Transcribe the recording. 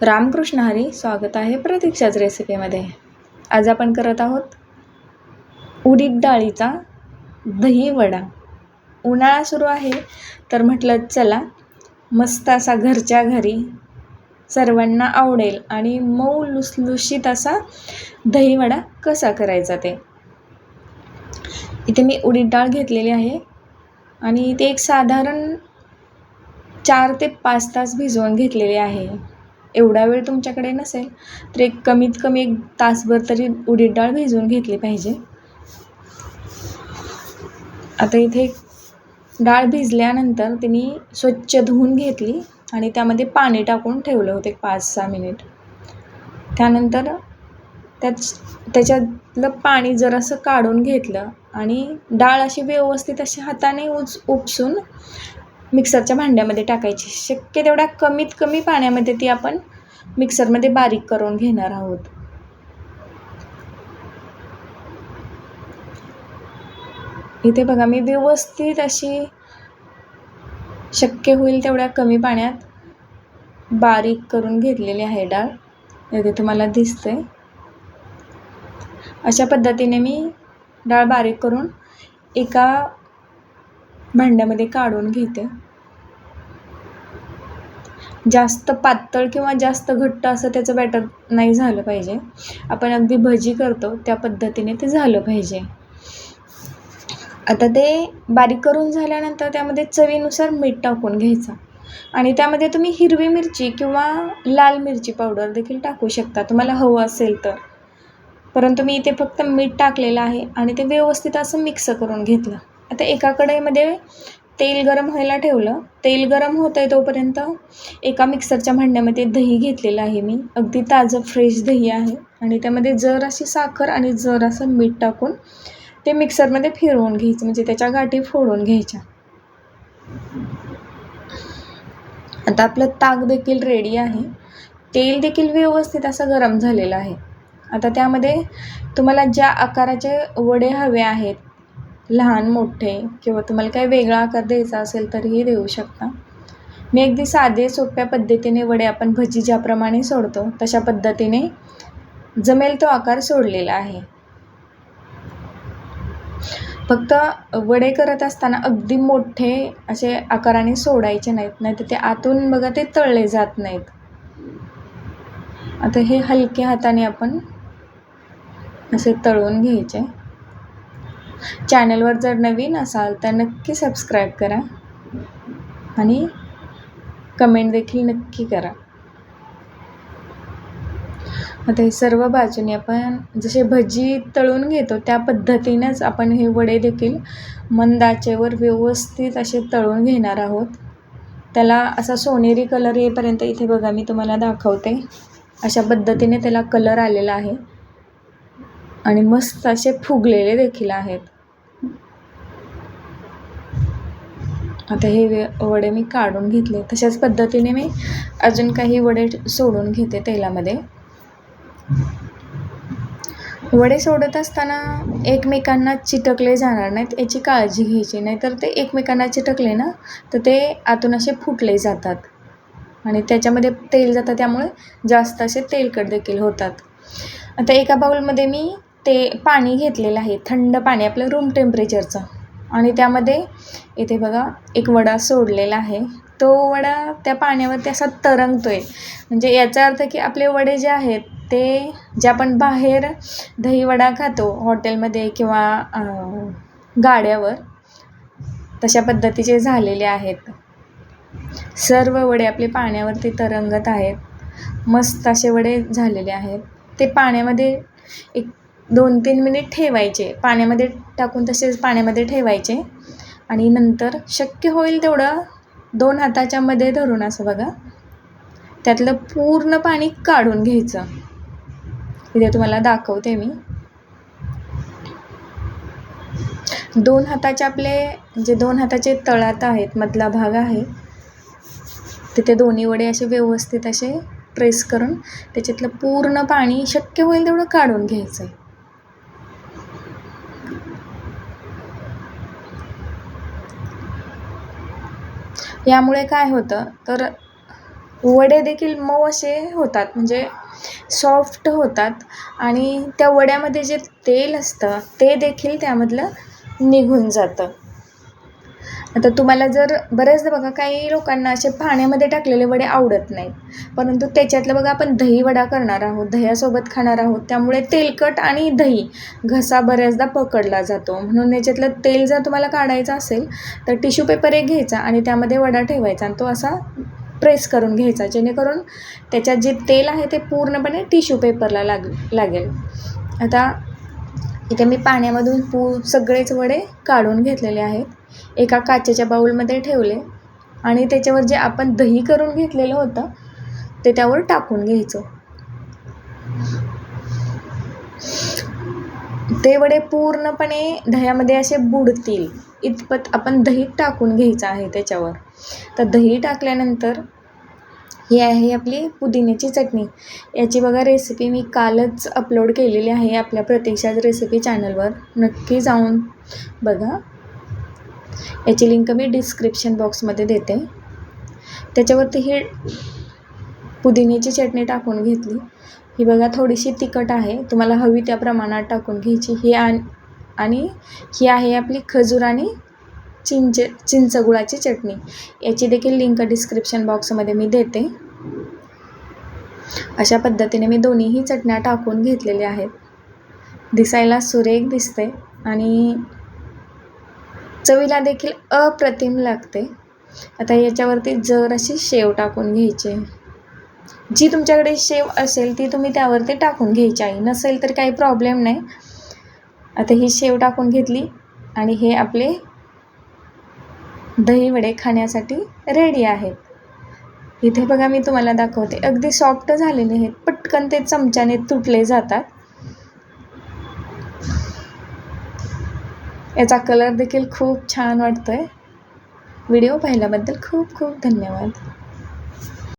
रामकृष्ण हरी स्वागत आहे प्रतीक्षाच रेसिपीमध्ये. आज आपण करत आहोत उडीद डाळीचा दही वडा. उन्हाळा सुरू आहे तर म्हटलं चला मस्त असा घरच्या घरी सर्वांना आवडेल आणि मऊ लुसलुशीत असा दही वडा कसा करायचा ते. इथे मी उडीद डाळ घेतलेली आहे आणि ते एक साधारण चार ते पाच तास भिजवून घेतलेले आहे. एवढा वेळ तुमच्याकडे नसेल तर एक कमीत कमी एक तासभर तरी उडीद डाळ भिजवून घेतली पाहिजे. आता इथे डाळ भिजल्यानंतर तिने स्वच्छ धुवून घेतली आणि त्यामध्ये पाणी टाकून ठेवलं होतं एक पाच सहा मिनिट. त्यानंतर त्याच त्याच्यातलं पाणी जरासं काढून घेतलं आणि डाळ अशी व्यवस्थित अशी हाताने उच उपसून मिक्सरच्या भांड्यामध्ये टाकायची. शक्य तेवढ्या कमीत कमी पाण्यामध्ये ती आपण मिक्सरमध्ये बारीक करून घेणार आहोत. इथे बघा मी व्यवस्थित अशी शक्य होईल तेवढ्या कमी पाण्यात बारीक करून घेतलेली आहे डाळ. इथे तुम्हाला दिसते अशा पद्धतीने मी डाळ बारीक करून एका भांड्यामध्ये काढून घेते. जास्त पातळ किंवा जास्त घट्ट असं त्याचं बॅटर नाही झालं पाहिजे. आपण अगदी भजी करतो त्या पद्धतीने ते झालं पाहिजे. आता ते बारीक करून झाल्यानंतर त्यामध्ये चवीनुसार मीठ टाकून घ्यायचं. आणि त्यामध्ये तुम्ही हिरवी मिरची किंवा लाल मिरची पावडर देखील टाकू शकता. तुम्हाला हवं असेल तर. परंतु मी इथे फक्त मीठ टाकलेलं आहे आणि ते व्यवस्थित असं मिक्स करून घेतलं. आता एका कढईमध्ये तेल गरम व्हायला ठेवलं. तेल गरम होतं आहे तोपर्यंत एका मिक्सरच्या भांड्यामध्ये दही घेतलेलं आहे मी. अगदी ताजं फ्रेश दही आहे. आणि त्यामध्ये जर अशी साखर आणि जर असं मीठ टाकून ते मिक्सरमध्ये फिरवून घ्यायचं. म्हणजे त्याच्या गाठी फोडून घ्यायच्या. आता आपलं ताक देखील रेडी आहे. तेल देखील व्यवस्थित असं गरम झालेलं आहे. आता त्यामध्ये तुम्हाला ज्या आकाराचे वडे हवे आहेत लहान मोठे किंवा तुम्हाला काही वेगळा आकार द्यायचा असेल तरीही देऊ शकता. मी अगदी साधे सोप्या पद्धतीने वडे आपण भजी ज्याप्रमाणे सोडतो तशा पद्धतीने जमेल तो आकार सोडलेला आहे. फक्त वडे करत असताना अगदी मोठे असे आकाराने सोडायचे नाहीत नाही तर ते आतून बघा ते तळले जात नाहीत. आता हे हलक्या हाताने आपण असे तळून घ्यायचे. चॅनलवर जर नवीन असाल तर नक्की सबस्क्राईब करा आणि कमेंट देखील नक्की करा. आता हे सर्व बाजूने आपण जसे भजी तळून घेतो त्या पद्धतीनेच आपण हे वडे देखील मंदाचेवर व्यवस्थित असे तळून घेणार आहोत. त्याला असा सोनेरी कलर येईपर्यंत इथे बघा मी तुम्हाला दाखवते. अशा पद्धतीने त्याला कलर आलेला आहे. आणि मस्त असे फुगलेले देखील आहेत. आता हे वे वडे मी काढून घेतले. तशाच पद्धतीने मी अजून काही वडे सोडून घेते तेलामध्ये. वडे सोडत असताना एकमेकांना चिटकले जाणार नाहीत याची काळजी घ्यायची. नाही तर ते एकमेकांना चिटकले ना तर ते आतून असे फुटले जातात. आणि त्याच्यामध्ये तेल जातं त्यामुळे जास्त असे तेलकट देखील होतात. आता एका बाउलमध्ये मी ते पाणी घेतलेलं आहे थंड पाणी आपलं रूम टेम्परेचरचं आणि त्यामध्ये इथे बघा एक वडा सोडलेला आहे. तो वडा त्या पाण्यावरती असा तरंगतो आहे म्हणजे याचा अर्थ की आपले वडे जे आहेत ते जे आपण बाहेर दहीवडा खातो हॉटेलमध्ये किंवा गाड्यावर तशा पद्धतीचे झालेले आहेत. सर्व वडे आपले पाण्यावरती तरंगत आहेत. मस्त असे वडे झालेले आहेत. ते पाण्यामध्ये एक दोन तीन मिनिट ठेवायचे. पाण्यामध्ये टाकून तसेच पाण्यामध्ये ठेवायचे. आणि नंतर शक्य होईल तेवढं दोन हाताच्या मध्ये धरून असं बघा. त्यातलं पूर्ण पाणी काढून घ्यायचं. इथे तुम्हाला दाखवते मी. दोन हाताचे आपले जे दोन हाताचे तळात आहेत मधला भाग आहे तिथे दोन्ही वडे असे व्यवस्थित असे प्रेस करून त्याच्यातलं पूर्ण पाणी शक्य होईल तेवढं काढून घ्यायचं आहे यामुळे काय होतं? तर वडे देखील मऊ असे होतात. म्हणजे सॉफ्ट होतात. आणि त्या वड्यामध्ये जे तेल असतं ते देखील त्यामधलं निघून जातं. आता तुम्हाला जर बऱ्याचदा बघा काही लोकांना असे पाण्यामध्ये टाकलेले वडे आवडत नाहीत. परंतु त्याच्यातलं बघा आपण दही वडा करणार आहोत दह्यासोबत खाणार आहोत. त्यामुळे तेलकट आणि दही घसा बऱ्याचदा पकडला जातो. म्हणून याच्यातलं तेल जर तुम्हाला काढायचं असेल तर टिश्यू पेपर एक घ्यायचा आणि त्यामध्ये वडा ठेवायचा आणि तो असा प्रेस करून घ्यायचा जेणेकरून त्याच्यात जे तेल आहे ते पूर्णपणे टिश्यू पेपरला लाग लागेल. आता इथे मी पाण्यामधून पू सगळेच वडे काढून घेतलेले आहेत. एका काचेच्या बाऊलमध्ये ठेवले आणि त्याच्यावर जे आपण दही करून घेतलेलं होतं ते त्यावर टाकून घ्यायचं. ते वडे पूर्णपणे दह्यामध्ये असे बुडतील. इतपत आपण दही टाकून घ्यायचं आहे त्याच्यावर. तर दही टाकल्यानंतर ही आहे आपली पुदिन्याची चटणी. याची बघा रेसिपी मी कालच अपलोड केलेली आहे आपल्या प्रतीक्षाच रेसिपी चॅनलवर नक्की जाऊन बघा. याची लिंक मी डिस्क्रिप्शन बॉक्समध्ये देते. त्याच्यावरती ही पुदिन्याची चटणी टाकून घेतली. ही बघा थोडीशी तिखट आहे. तुम्हाला हवी त्या प्रमाणात टाकून घ्यायची. ही आणि ही आहे आपली खजूर आणि चिंच चिंचगुळाची चटणी. याची देखील लिंक डिस्क्रिप्शन बॉक्समध्ये मी देते. अशा पद्धतीने मी दोन्हीही चटण्या टाकून घेतलेल्या आहेत. दिसायला सुरेख दिसते आणि चवीला देखील अप्रतिम लागते. आता याच्यावरती जर अशी शेव टाकून घ्यायची जी तुमच्याकडे शेव असेल ती तुम्ही त्यावरती टाकून घ्यायची. आहे नसेल तर काही प्रॉब्लेम नाही. आता ही शेव टाकून घेतली आणि हे आपले दहीवडे खाण्यासाठी रेडी आहेत. इथे बघा मी तुम्हाला दाखवते. अगदी सॉफ्ट झालेले आहेत. पटकन ते चमच्याने तुटले जातात. याचा कलर देखील खूप छान वाटतोय. व्हिडिओ पाहिल्याबद्दल खूप खूप धन्यवाद.